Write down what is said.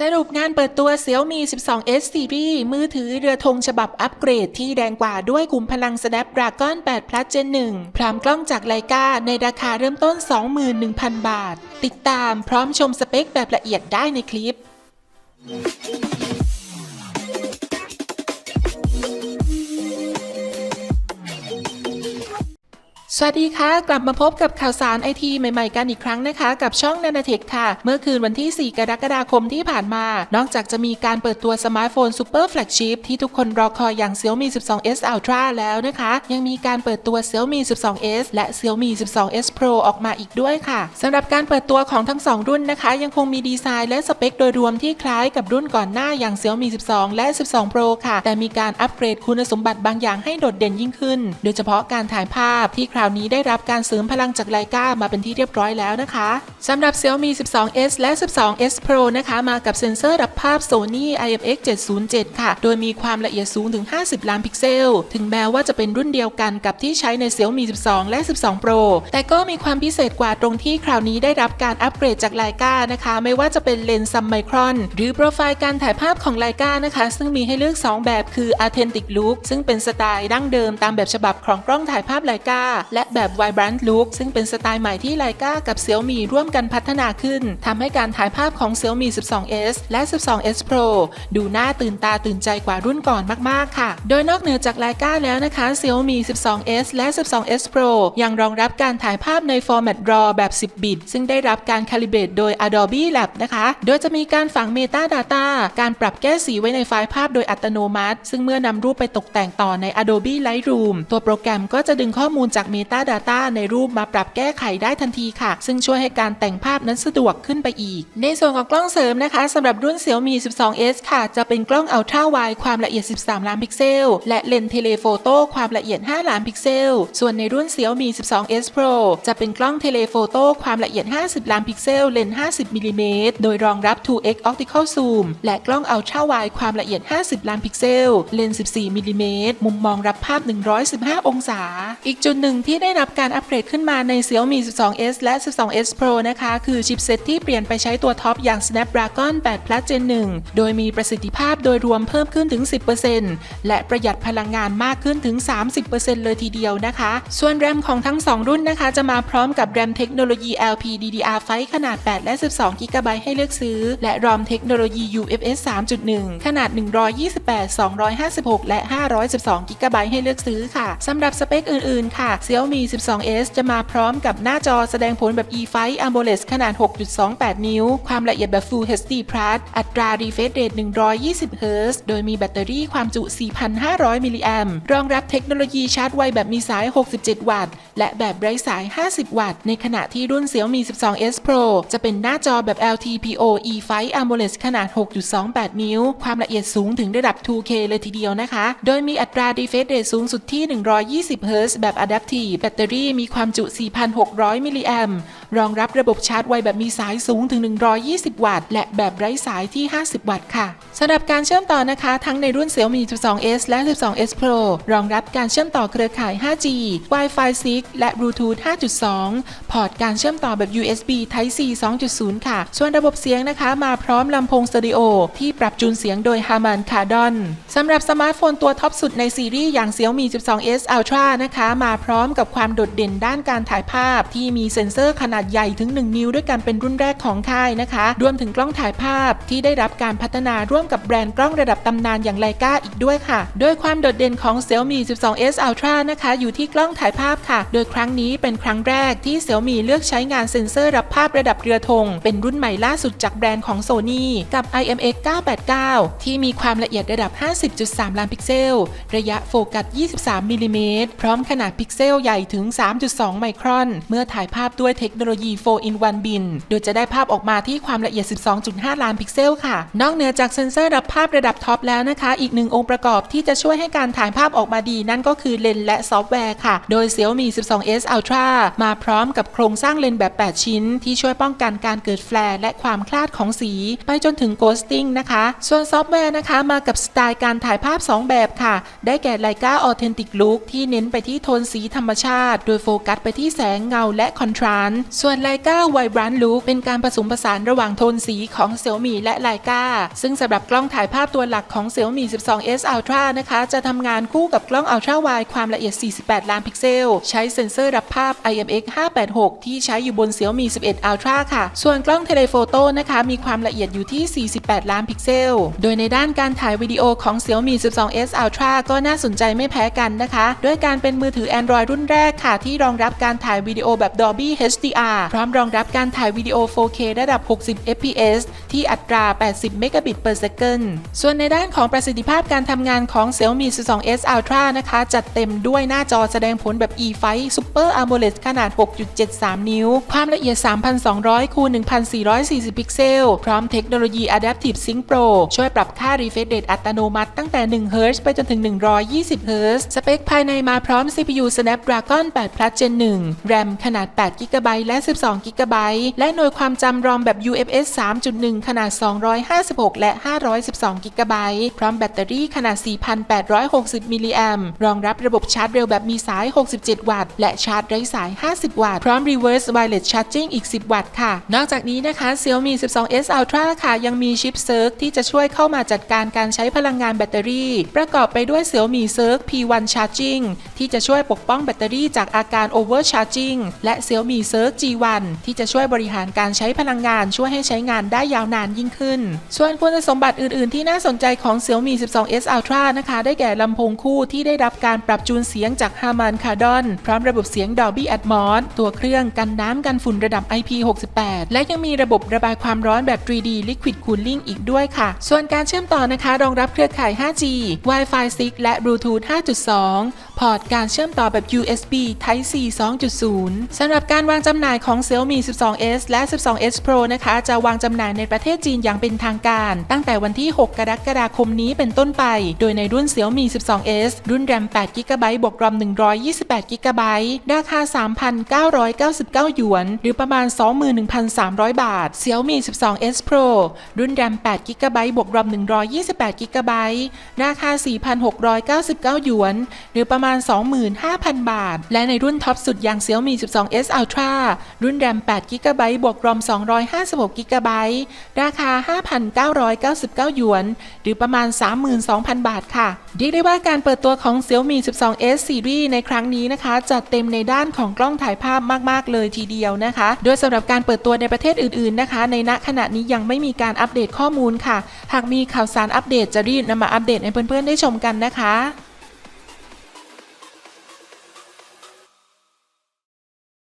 สรุปงานเปิดตัว Xiaomi 12S Series มือถือเรือธงฉบับอัปเกรดที่แรงกว่าด้วยกลุ่มพลัง Snapdragon 8 Plus Gen 1 พร้อมกล้องจากไลกาในราคาเริ่มต้น 21,000 บาท ติดตามพร้อมชมสเปคแบบละเอียดได้ในคลิป สวัสดีค่ะ กลับมาพบกับข่าวสารไอทีใหม่ๆกันอีกครั้งนะคะ กับช่องนานาเทคค่ะ เมื่อคืนวันที่ 4 กรกฎาคมที่ผ่านมา นอกจากจะมีการเปิดตัวสมาร์ทโฟนซูเปอร์แฟลกชิพที่ทุกคนรอคอยอย่าง Xiaomi 12s Ultra แล้วนะคะ ยังมีการเปิดตัว Xiaomi 12s และ Xiaomi 12s Pro ออกมาอีกด้วยค่ะสำหรับการเปิดตัวของทั้ง 2 รุ่นนะคะ ยังคงมีดีไซน์และสเปคโดยรวมที่คล้ายกับรุ่นก่อนหน้าอย่าง Xiaomi 12 และ 12 Pro ค่ะ แต่มีการอัปเกรดคุณสมบัติบางอย่างให้โดดเด่นยิ่งขึ้น โดยเฉพาะการถ่ายภาพที่คราาวนี้ได้รับการเสริมพลังจากไลกามาเป็นที่เรียบร้อยแล้วนะคะสำหรับ Xiaomi 12s และ 12s Pro นะคะมากับเซ็นเซอร์รับภาพ Sony IMX 707 ค่ะ โดยมีความละเอียดสูงถึง 50 ล้านพิกเซล ถึงแม้ว่าจะเป็นรุ่นเดียวกันกับที่ใช้ใน Xiaomi 12 และ 12 Pro แต่ก็มีความพิเศษกว่าตรงที่คราวนี้ได้รับการอัปเกรดจากไลกานะคะ ไม่ว่าจะเป็นเลนส์ซัมไมครอน หรือโปรไฟล์การถ่ายภาพของไลกานะคะ ซึ่งมีให้เลือก 2 แบบคือ Authentic Look ซึ่งเป็นสไตล์ดั้งเดิมตามแบบฉบับของกล้องถ่ายภาพไลกาและแบบ Vibrant Look ซึ่งเป็นสไตล์ใหม่ที่ไลกากับ Xiaomi ร่วมกันพัฒนาขึ้นทำให้การถ่ายภาพของ Xiaomi 12s และ 12s Pro ดูน่าตื่นตาตื่นใจกว่ารุ่นก่อนมากๆค่ะ โดยนอกเหนือจากไลกาแล้วนะคะ Xiaomi 12s และ 12s Pro ยังรองรับการถ่ายภาพใน Format RAW แบบ 10 บิต ซึ่งได้รับการ Calibrate โดย Adobe Lab นะคะ โดยจะมีการฝัง Metadata การปรับแก้สีไว้ในไฟล์ภาพโดยอัตโนมัติ ซึ่งเมื่อนำรูปไปตกแต่งต่อใน Adobe Lightroom ตัวโปรแกรมก็จะดึงข้อมูลจาก Metadata ในรูปมาปรับแก้ไขได้ทันทีค่ะ ซึ่งช่วยให้การแต่งภาพนั้นสะดวกขึ้นไปอีก ในส่วนของกล้องเสริมนะคะสำหรับรุ่น Xiaomi 12s ค่ะ จะเป็นกล้อง Ultra Wide ความละเอียด 13 ล้านพิกเซล และเลนส์เทเลโฟโต้ความละเอียด 5 ล้านพิกเซล ส่วนในรุ่น Xiaomi 12s Pro จะเป็นกล้องเทเลโฟโต้ความละเอียด 50 ล้านพิกเซล เลนส์50มิลลิเมตรโดยรองรับ 2x Optical Zoom และกล้อง Ultra Wide ความละเอียด 50 ล้านพิกเซล เลนส์14มิลลิเมตรมุมมองรับภาพ 115 องศา อีกจุดหนึ่งที่ที่ได้รับการอัปเกรดขึ้นมาใน Xiaomi 12s และ 12s Pro นะคะ คือชิปเซ็ตที่เปลี่ยนไปใช้ตัวท็อปอย่าง Snapdragon 8 Plus Gen 1 โดยมีประสิทธิภาพโดยรวมเพิ่มขึ้นถึง 10%และประหยัดพลังงานมากขึ้นถึง 30%เลยทีเดียวนะคะ ส่วนแรมของทั้ง 2 รุ่นนะคะ จะมาพร้อมกับแรมเทคโนโลยี LPDDR5 ขนาด 8 และ 12 GB ให้เลือกซื้อ และรอมเทคโนโลยี UFS 3.1 ขนาด 128 256 และ 512 GB ให้เลือกซื้อค่ะสำหรับสเปคอื่นๆค่ะ Xiaomi 12s จะมาพร้อมกับหน้าจอแสดงผลแบบ E5 AMOLED ขนาด 6.28 นิ้ว ความละเอียดแบบ Full HD Plus อัตรา refresh rate 120 Hz โดยมีแบตเตอรี่ความจุ 4,500 มิลลิแอมรองรับเทคโนโลยีชาร์จไวแบบมีสาย 67 วัตต์ และแบบไร้สาย 50 วัตต์ ในขณะที่รุ่น Xiaomi 12s Pro จะเป็นหน้าจอแบบ LTPO E5 AMOLED ขนาด 6.28 นิ้ว ความละเอียดสูงถึงระดับ 2K เลยทีเดียวนะคะ โดยมีอัตรา refresh rate สูงสุดที่ 120 Hz แบบ Adaptive แบตเตอรี่มีความจุ 4,600 มิลลิแอมป์ รองรับระบบชาร์จไวแบบมีสายสูงถึง 120 วัตต์ และแบบไร้สายที่ 50 วัตต์ค่ะสำหรับการเชื่อมต่อนะคะ ทั้งในรุ่น Xiaomi 12s และ 12s Pro รองรับการเชื่อมต่อเครือข่าย 5G Wi-Fi 6 และ Bluetooth 5.2 พอร์ตการเชื่อมต่อแบบ USB Type C 2.0 ค่ะ ส่วนระบบเสียงนะคะ มาพร้อมลำโพงสเตอริโอที่ปรับจูนเสียงโดย Harman Kardon สำหรับสมาร์ทโฟนตัวท็อปสุดในซีรีส์อย่าง Xiaomi 12s Ultra นะคะ มาพร้อมกับความโดดเด่นด้านการถ่ายภาพที่มีเซ็นเซอร์ขนาดใหญ่ถึง 1 นิ้วด้วยกันเป็นรุ่นแรกของค่ายนะคะ รวมถึงกล้องถ่ายภาพที่ได้รับการพัฒนาร่วมกับแบรนด์กล้องระดับตำนานอย่างไลกาอีกด้วยค่ะ โดยความโดดเด่นของ Xiaomi 12s Ultra นะคะ อยู่ที่กล้องถ่ายภาพค่ะ โดยครั้งนี้เป็นครั้งแรกที่ Xiaomi เลือกใช้งานเซ็นเซอร์รับภาพระดับเรือธงเป็นรุ่นใหม่ล่าสุดจากแบรนด์ของ Sony กับ IMX 989 ที่มีความละเอียดระดับ 50.3 ล้านพิกเซล ระยะโฟกัส 23มิลลิเมตรพร้อมขนาดพิกเซลใหญ่ถึง 3.2 ไมครอน เมื่อถ่ายภาพด้วยเทคโนโลยี 4 in 1 bin โดยจะได้ภาพออกมาที่ความละเอียด 12.5 ล้านพิกเซลค่ะ นอกเหนือจากเซ็นเซอร์รับภาพระดับท็อปแล้วนะคะ อีกหนึ่งองค์ประกอบที่จะช่วยให้การถ่ายภาพออกมาดี นั่นก็คือเลนส์และซอฟต์แวร์ค่ะ โดย Xiaomi 12s Ultra มาพร้อมกับโครงสร้างเลนส์แบบ 8 ชิ้น ที่ช่วยป้องกันการเกิดแฟลร์และความคลาดของสี ไปจนถึง ghosting นะคะ ส่วนซอฟต์แวร์นะคะ มากับสไตล์การถ่ายภาพ 2 แบบค่ะ ได้แก่ Leica Authentic Look ที่เน้นไปที่โทนสีธรรมชาติ โดยโฟกัสไปที่แสงเงาและคอนทราสต์ส่วนไลกาไวบรันลูเป็นการผสมผสานระหว่างโทนสีของ Xiaomi และไลกาซึ่งสำหรับกล้องถ่ายภาพตัวหลักของ Xiaomi 12s Ultra นะคะ จะทำงานคู่กับกล้อง Ultra Wide ความละเอียด 48 ล้านพิกเซล ใช้เซ็นเซอร์รับภาพ IMX 586 ที่ใช้อยู่บน Xiaomi 11 Ultra ค่ะ ส่วนกล้องเทเลโฟโต้นะคะ มีความละเอียดอยู่ที่ 48 ล้านพิกเซล โดยในด้านการถ่ายวิดีโอของ Xiaomi 12s Ultra ก็น่าสนใจไม่แพ้กันนะคะ ด้วยการเป็นมือถือ Android รุ่นแรกค่ะ ที่รองรับการถ่ายวิดีโอแบบ Dolby HDR พร้อมรองรับการถ่ายวิดีโอ 4K ระดับ 60 fps ที่อัตรา 80 megabit per second ส่วนในด้านของประสิทธิภาพการทำงานของ Xiaomi 12s Ultra นะคะ จัดเต็มด้วยหน้าจอแสดงผลแบบ e-Fight Super AMOLED ขนาด 6.73 นิ้ว ความละเอียด 3,200 คูณ 1,440 พิกเซล พร้อมเทคโนโลยี Adaptive Sync Pro ช่วยปรับค่า refresh rate อัตโนมัติตั้งแต่ 1 Hz ไปจนถึง 120 Hz สเปคภายในมาพร้อม CPU Snapdragon 8 Plus Gen 1 RAM ขนาด 8 GB และ12 GB และหน่วยความจำรอมแบบ UFS 3.1 ขนาด 256 และ 512 GB พร้อมแบตเตอรี่ขนาด 4,860 มิลลิแอมรองรับระบบชาร์จเร็วแบบมีสาย 67 วัตต์ และชาร์จไร้สาย 50 วัตต์ พร้อม Reverse Wireless Charging อีก 10 วัตต์ค่ะ นอกจากนี้นะคะ Xiaomi 12s Ultra ค่ะ ยังมีชิปเซิร์กที่จะช่วยเข้ามาจัดการการใช้พลังงานแบตเตอรี่ ประกอบไปด้วย Xiaomi Circ P1 Charging ที่จะช่วยปกป้องแบตเตอรี่จากอาการ Overcharging และ Xiaomi Circ G1 ที่จะช่วยบริหารการใช้พลังงานช่วยให้ใช้งานได้ยาวนานยิ่งขึ้น ส่วนคุณสมบัติอื่น ๆ ที่น่าสนใจของ Xiaomi 12s Ultra นะคะ ได้แก่ลำโพงคู่ที่ได้รับการปรับจูนเสียงจาก Harman Kardon พร้อมระบบเสียง Dolby Atmos ตัวเครื่องกันน้ำกันฝุ่นระดับ IP68 และยังมีระบบระบายความร้อนแบบ 3D Liquid Cooling อีกด้วยค่ะ ส่วนการเชื่อมต่อนะคะ รองรับเครือข่าย 5G Wi-Fi 6 และ Bluetooth 5.2พอร์ตการเชื่อมต่อแบบ USB Type C 2.0 สำหรับการวางจำหน่ายของ Xiaomi 12s และ 12s Pro นะคะ จะวางจำหน่ายในประเทศจีนอย่างเป็นทางการ ตั้งแต่วันที่ 6 กรกฎาคมนี้เป็นต้นไป โดยในรุ่น Xiaomi 12s รุ่น RAM 8 GB บวก ROM 128 GB ราคา 3,999 หยวน หรือประมาณ 21,300 บาท Xiaomi 12s Pro รุ่น RAM 8 GB บวก ROM 128 GB ราคา 4,699 หยวน หรือประมาณมาณ 25,000 บาท และในรุ่นท็อปสุดอย่าง Xiaomi 12s Ultra รุ่น RAM 8 GB บวก ROM 256 GB ราคา 5,999 หยวน หรือประมาณ 32,000 บาทค่ะ เรียกได้ว่าการเปิดตัวของ Xiaomi 12s Series ในครั้งนี้นะคะ จัดเต็มในด้านของกล้องถ่ายภาพมาก ๆ เลยทีเดียวนะคะ โดยสำหรับการเปิดตัวในประเทศอื่น ๆ นะคะ ในณขณะนี้ยังไม่มีการอัปเดตข้อมูลค่ะ หากมีข่าวสารอัปเดตจะรีบนำมาอัปเดตให้เพื่อน ๆ ได้ชมกันนะคะ